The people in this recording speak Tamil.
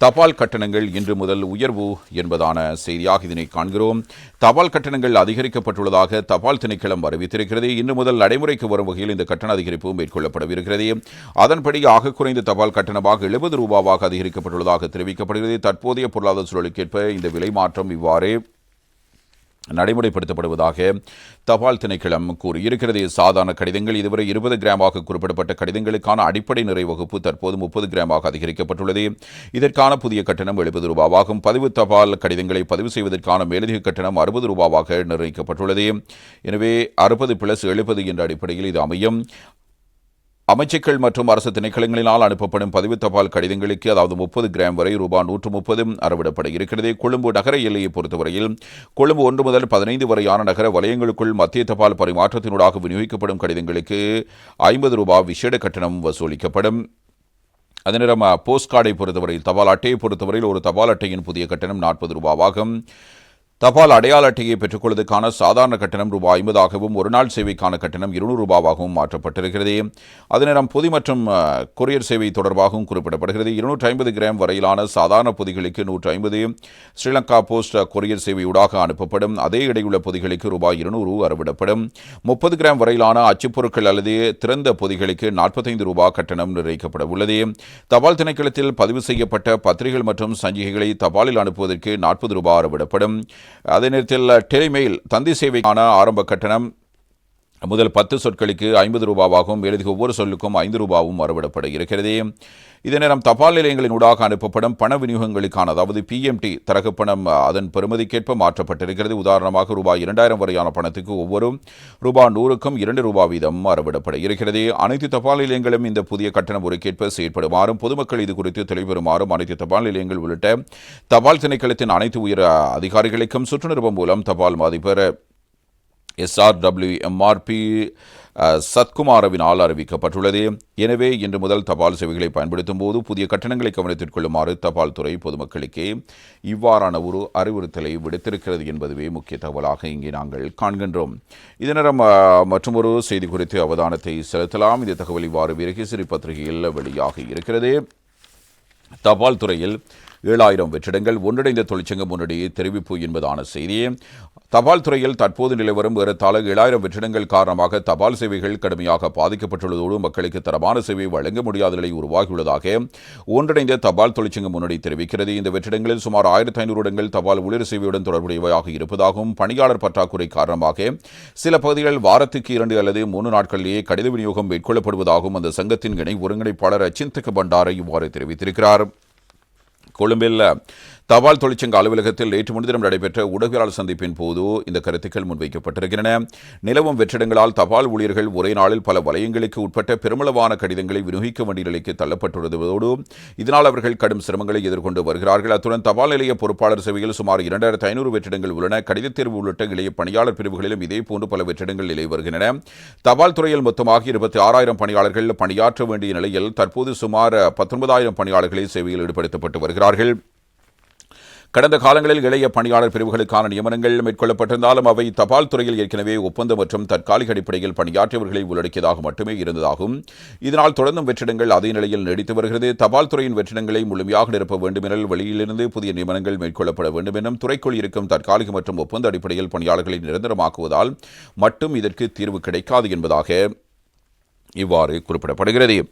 தபால் கட்டணங்கள் இன்று முதல் உயர்வு என்பதான செய்தியாக இதனை காண்கிறோம். தபால் கட்டணங்கள் அதிகரிக்கப்பட்டுள்ளதாக தபால் திணைக்களம் அறிவித்திருக்கிறது. இன்று முதல் நடைமுறைக்கு வரும் வகையில் இந்த கட்டண அதிகரிப்பு மேற்கொள்ளப்படவிருக்கிறது. அதன்படி ஆக குறைந்த தபால் கட்டணமாக எழுபது ரூபாவாக அதிகரிக்கப்பட்டுள்ளதாக தெரிவிக்கப்படுகிறது. தற்போதைய பொருளாதார சூழலுக்கேற்ப இந்த விலை மாற்றம் இவ்வாறு நடைமுறைப்படுத்தப்படுவதாக தபால் திணைக்களம் கூறியிருக்கிறது சாதாரண கடிதங்கள். இதுவரை இருபது கிராமாக குறிப்பிடப்பட்ட கடிதங்களுக்கான அடிப்படை நிறை வகுப்பு தற்போது முப்பது கிராமாக அதிகரிக்கப்பட்டுள்ளது. இதற்கான புதிய கட்டணம் எழுபது ரூபாவாகும். பதிவு தபால் கடிதங்களை பதிவு செய்வதற்கான மேலதிக கட்டணம் அறுபது ரூபாவாக நிர்ணயிக்கப்பட்டுள்ளது. எனவே அறுபது பிளஸ் எழுபது என்ற அடிப்படையில் இது அமையும். அமைச்சுக்கள் மற்றும் அரசு திணைக்களங்களினால் அனுப்பப்படும் பதிவு தபால் கடிதங்களுக்கு அதாவது முப்பது கிராம் வரை ரூபாய் நூற்று முப்பதும் அறவிடப்பட இருக்கிறது. கொழும்பு நகர எல்லையை பொறுத்தவரையில் கொழும்பு ஒன்று முதல் பதினைந்து வரையான நகர வலயங்களுக்குள் மத்திய தபால் பரிமாற்றத்தினூடாக விநியோகிக்கப்படும் கடிதங்களுக்கு ஐம்பது ரூபாய் விசேட கட்டணம் வசூலிக்கப்படும். அதே நேரம் போஸ்ட் கார்டை பொறுத்தவரையில் தபால் அட்டையை பொறுத்தவரையில் ஒரு தபால் அட்டையின் புதிய கட்டணம் நாற்பது ரூபாவாகும் தபால் அடையாள அட்டையை பெற்றுக்கொள்வதற்கான சாதாரண கட்டணம் ரூபாய் ஐம்பதாகவும் ஒரு நாள் சேவைக்கான கட்டணம் இருநூறு ரூபாவாகவும் மாற்றப்பட்டிருக்கிறது. அதே நேரம் பொதி மற்றும் கொரியர் சேவை தொடர்பாகவும் குறிப்பிடப்படுகிறது. இருநூற்றி ஐம்பது கிராம் வரையிலான சாதாரண பொதிகளுக்கு நூற்று ஐம்பது ஸ்ரீலங்கா போஸ்ட் கொரியர் சேவையூடாக அனுப்பப்படும். அதே இடையுள்ள பொதிகளுக்கு ரூபாய் இருநூறு அறவிடப்படும். முப்பது கிராம் வரையிலான அச்சுப்பொருட்கள் அல்லது திறந்த பொதிகளுக்கு நாற்பத்தைந்து ரூபாய் கட்டணம் நிர்ணயிக்கப்பட உள்ளது. தபால் திணைக்களத்தில் பதிவு செய்யப்பட்ட பத்திரிகைகள் மற்றும் சஞ்சிகைகளை தபாலில் அனுப்புவதற்கு நாற்பது ரூபாய் அறவிடப்படும். அதே நேரத்தில் டெலிமெயில் தந்தி சேவைக்கான ஆரம்ப கட்டணம் முதல் பத்து சொற்களுக்கு ஐம்பது ரூபாவாகவும் எழுதிய ஒவ்வொரு சொல்லுக்கும் ஐந்து ரூபாவும் அறவிடப்பட இருக்கிறது. இதே நேரம் தபால் நிலையங்களின் ஊடாக அனுப்பப்படும் பண விநியோகங்களுக்கான அதாவது பிஎம்டி தரகு பணம் அதன் பெறுமதிக்கேற்ப மாற்றப்பட்டிருக்கிறது. உதாரணமாக ரூபாய் இரண்டாயிரம் வரையான பணத்துக்கு ஒவ்வொரு ரூபாய் நூறுக்கும் இரண்டு ரூபாய் வீதம் அறவிடப்பட இருக்கிறது. அனைத்து தபால் நிலையங்களும் இந்த புதிய கட்டண முறைக்கேற்ப செயற்படுமாறும் பொதுமக்கள் இது குறித்து தெளிவுபெறுமாறும் அனைத்து தபால் நிலையங்கள் உள்ளிட்ட தபால் திணைக்களத்தின் அனைத்து உயர் அதிகாரிகளுக்கும் சுற்றுநிருபம் மூலம் தபால் மதிப்பெற எஸ்ஆர்டபிள்யூ எம்ஆர்பி சத்குமாரவினால் அறிவிக்கப்பட்டுள்ளது. எனவே இன்று முதல் தபால் சேவைகளை பயன்படுத்தும் போது புதிய கட்டணங்களை கவனத்தில் கொள்ளுமாறு தபால் துறை பொதுமக்களுக்கு இவ்வாறான ஒரு அறிவுறுத்தலை விடுத்திருக்கிறது என்பதுவே முக்கிய தகவலாக இங்கே நாங்கள் காண்கின்றோம். இதனிடம் மற்றும் ஒரு செய்தி குறித்து அவதானத்தை செலுத்தலாம். இந்த தகவல் இவ்வாறு விரகிசிறி பத்திரிகையில் வெளியாகி இருக்கிறது. தபால் துறையில் ஏழாயிரம் வெற்றிடங்கள் ஒன்றிணைந்த தொழிற்சங்கம் முன்னடியே தெரிவிப்பு என்பதான செய்தியே தபால் துறையில் தற்போது நிலவரும் ஏறத்தாழ ஏழாயிரம் வெற்றிடங்கள் காரணமாக தபால் சேவைகள் கடுமையாக பாதிக்கப்பட்டுள்ளதோடு மக்களுக்கு தரமான சேவை வழங்க முடியாத நிலை உருவாகியுள்ளதாக ஒன்றிணைந்த தபால் தொழிற்சங்கம் முன்னணி தெரிவிக்கிறது. இந்த வெற்றிடங்களில் சுமார் ஆயிரத்தி ஐநூறு இடங்கள் தபால் ஊழியர் சேவையுடன் தொடர்புடையவையாக இருப்பதாகவும் பணியாளர் பற்றாக்குறை காரணமாக சில பகுதிகளில் வாரத்துக்கு இரண்டு அல்லது மூன்று நாட்களிலேயே கடித விநியோகம் மேற்கொள்ளப்படுவதாகவும் அந்த சங்கத்தின் இணை ஒருங்கிணைப்பாளர் அச்சிந்தக பண்டாரை இவ்வாறு தெரிவித்திருக்கிறார். கொழும்பில் தபால் தொழிற்சங்க அலுவலகத்தில் நேற்று முன்தினம் நடைபெற்ற ஊடகவியலாளர் சந்திப்பின் போது இந்த கருத்துக்கள் முன்வைக்கப்பட்டிருக்கின்றன. நிலவும் வெற்றிடங்களால் தபால் ஊழியர்கள் ஒரே நாளில் பல வலயங்களுக்கு உட்பட்ட பெருமளவான கடிதங்களை விநியோகிக்க வேண்டிய நிலைக்கு தள்ளப்பட்டுள்ளதோடு இதனால் அவர்கள் கடும் சிரமங்களை எதிர்கொண்டு வருகிறார்கள். அத்துடன் தபால் நிலைய பொறுப்பாளர் சேவையில் சுமார் இரண்டாயிரத்து ஐநூறு வெற்றிடங்கள் உள்ளன. கடித தேர்வு உள்ளிட்ட இளைய பணியாளர் பிரிவுகளிலும் இதேபோன்று பல வெற்றிடங்கள் நிலை வருகின்றன. தபால் துறையில் மொத்தமாக இருபத்தி ஆறாயிரம் பணியாளர்கள் பணியாற்ற வேண்டிய நிலையில் தற்போது சுமார் பத்தொன்பதாயிரம் பணியாளர்களை சேவையில் ஈடுபடுத்தப்பட்டு வருகிறார்கள் கடந்த காலங்களில் இளைய பணியாளர் பிரிவுகளுக்கான நியமனங்கள் மேற்கொள்ளப்பட்டிருந்தாலும் அவை தபால் துறையில் ஏற்கனவே ஒப்பந்தம் மற்றும் தற்காலிக அடிப்படையில் பணியாற்றியவர்களை உள்ளடக்கியதாக மட்டுமே இருந்ததாகும். இதனால் தொடர்ந்தும் வெற்றிடங்கள் அதே நிலையில் நீடித்து வருகிறது. தபால் துறையின் வெற்றிடங்களை முழுமையாக நிரப்ப வேண்டும் வெளியிலிருந்து புதிய நியமனங்கள் மேற்கொள்ளப்பட வேண்டும் எனும் துறைக்குள் இருக்கும் தற்காலிக மற்றும் ஒப்பந்த அடிப்படையில் பணியாளர்களை நிரந்தரமாக்குவதால் மட்டும் இதற்கு தீர்வு கிடைக்காது என்பதாக இவ்வாறு குறிப்பிடப்படுகிறது.